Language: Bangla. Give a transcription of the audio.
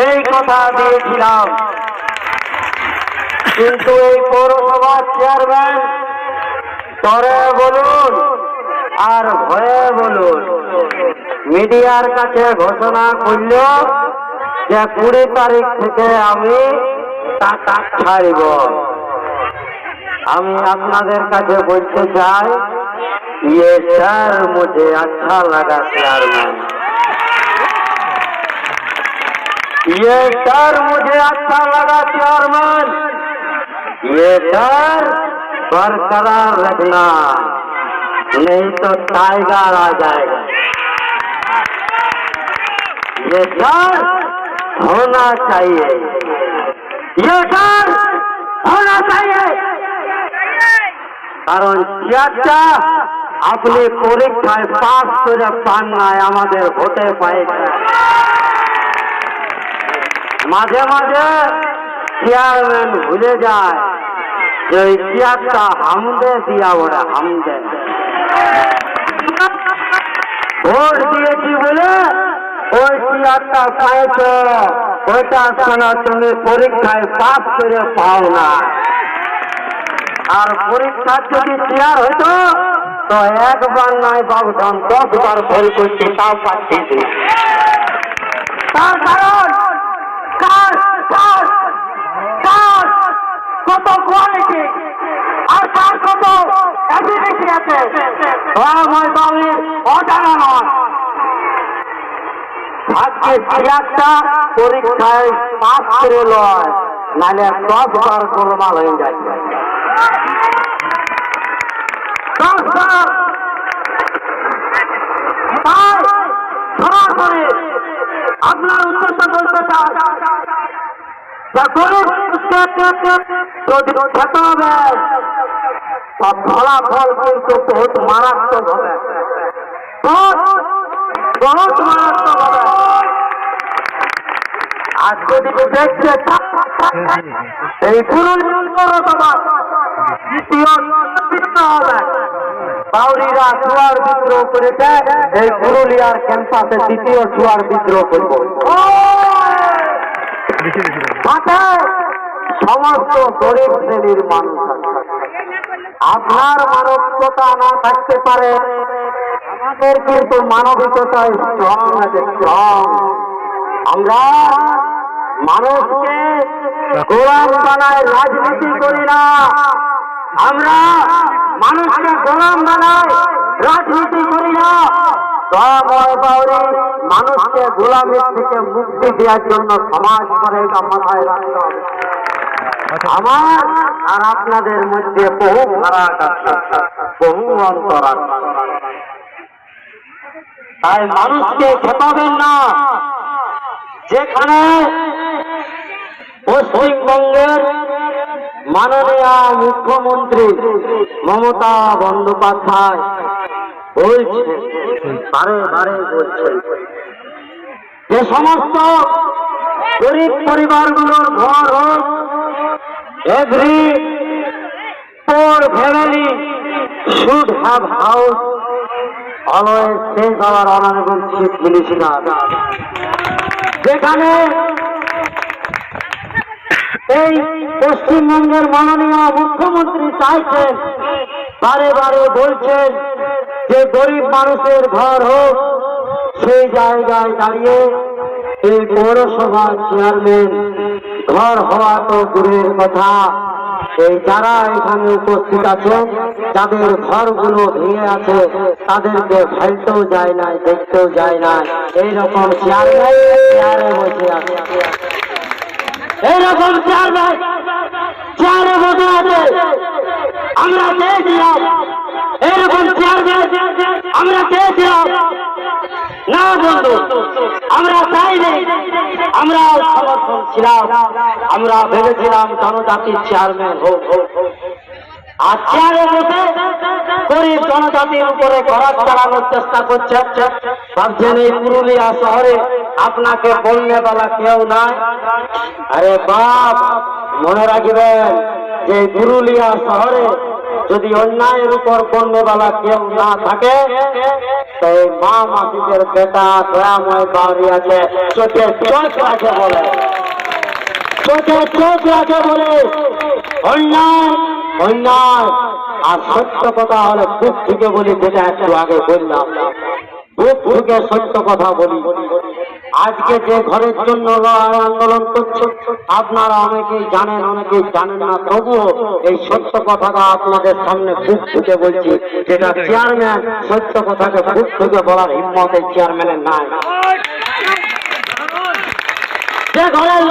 এই কথা দিয়েছিলাম কিন্তু এই পৌরসভার চেয়ারম্যান তরে বলুন আর ভয়ে বলুন মিডিয়ার কাছে ঘোষণা করল যে কুড়ি তারিখ থেকে আমি টাকা ছাড়ব আমি আপনাদের কাছে বলতে চাই ये सर मुझे अच्छा लगा चेयरमैन ये सर मुझे अच्छा लगा चेयरमैन ये सर बरकरार रखना नहीं तो टाइगर आ जाएगा ये सर होना चाहिए ये सर होना चाहिए কারণ চেয়ারটা আপনি পরীক্ষায় পাস করে পান নাই আমাদের ভোটে পাইছে মাঝে মাঝে চেয়ারম্যান ভুলে যায় যে ওই চেয়ারটা হামদে দিয়া ওরা হামদে। ভোট দিয়েছি বলে ওই চেয়ারটা পাইছ ওইটা শোনা, তুমি পরীক্ষায় পাস করে পাও না। আর পরীক্ষা যদি চেয়ার হইতো, তো একবার নয় বাবুধান দশ বার ফেল করছি, তাও পাচ্ছি তার কারণ কার কার কার কত কোয়ালিটি আর তার কত অ্যাবিলিটি আছে। দয়াময় বাবুর অজানা নয়। আজকে চেয়ারটা পরীক্ষায় পাস করে লয়, নাহলে দশ বার গোলমাল হয়ে যায় দশবার তাই সরাসরি আপনার উদ্দেশ্য বলতে চাই যে গরিব ফলাফল কিন্তু বহুত মারাত্মক হবে বহুত মারাত্মক হবে আর যদি দেখছে এই পুরুষ দ্বিতীয় হবে বিদ্রোহ করেছে এই পুরুলিয়ার ক্যাম্পাসে দ্বিতীয় জুয়ার বিদ্রোহ করব। সাথে সমস্ত গরিব শ্রেণির মানুষ আছে। আপনার মানবিকতা না থাকতে পারে আমাদের কিন্তু মানবিকতা স্ট্রং আছে স্ট্রং আমরা মানুষকে গোলাম বানায় রাজনীতি করি না। আমরা মানুষকে গোলাম বানায় রাজনীতি করি না। মানুষকে গোলামের থেকে মুক্তি দেওয়ার জন্য সমাজ করে আমার আর আপনাদের মধ্যে বহু ফারাক আছে, বহু অন্তর আছে। তাই মানুষকে খেপাবেন না। যেখানে পশ্চিমবঙ্গের মাননীয় মুখ্যমন্ত্রী মমতা বন্দ্যোপাধ্যায় যে সমস্ত গরিব পরিবারগুলোর ঘর হোক every poor family should have house যেখানে এই পশ্চিমবঙ্গের মাননীয় মুখ্যমন্ত্রী চাইছেন, বারে বারে বলছেন যে গরিব মানুষের ঘর হোক, সেই জায়গায় দাঁড়িয়ে এই পৌরসভার চেয়ারম্যান ঘর হওয়া তো দূরের কথা। এই যারা এখানে উপস্থিত আছেন যাদের ঘরগুলো ভেঙে আছে, তাদেরকে ফেলতেও যায় না দেখতেও যায় না এইরকম আছে। এইরকম চেয়ারম্যান চেয়ারে বসে আছে। আমরা চেয়েছিলাম চেয়ারম্যান আমরা চেয়েছিলাম না বন্ধু, আমরা চাইনি, আমরা সমর্থন ছিলাম, আমরা ভেবেছিলাম জনজাতির চেয়ারম্যান হোক। আর উপরে চালানোর চেষ্টা করছে। পুরুলিয়া শহরে আপনাকে বলনে বেলা কেউ নাই। আরে বাপ, মনে রাখবেন যে পুরুলিয়া শহরে যদি অন্যায়ের উপর পণ্যবেলা কেউ না থাকে, সেই মা মাসিদের বেটা দয়াময় বাড়ি আছে। চোখে চোখ আছে বলে। চোখে চোখ রাখে বলে। অন্যায় অন্যায়। আর সত্য কথা হলে বুক থেকে বলি, যেটা একটু আগে বললাম। বুক থেকে সত্য কথা বলি। আজকে যে ঘরের জন্য লড়াই আন্দোলন করছে আপনারা অনেকেই জানেন অনেকেই জানেন না। তবুও এই সত্য কথাটা আপনাদের সামনে বুক থেকে বলছি যেটা চেয়ারম্যান সত্য কথাকে বুক থেকে বলার হিম্মত এই চেয়ারম্যানের নাই। যে ঘরের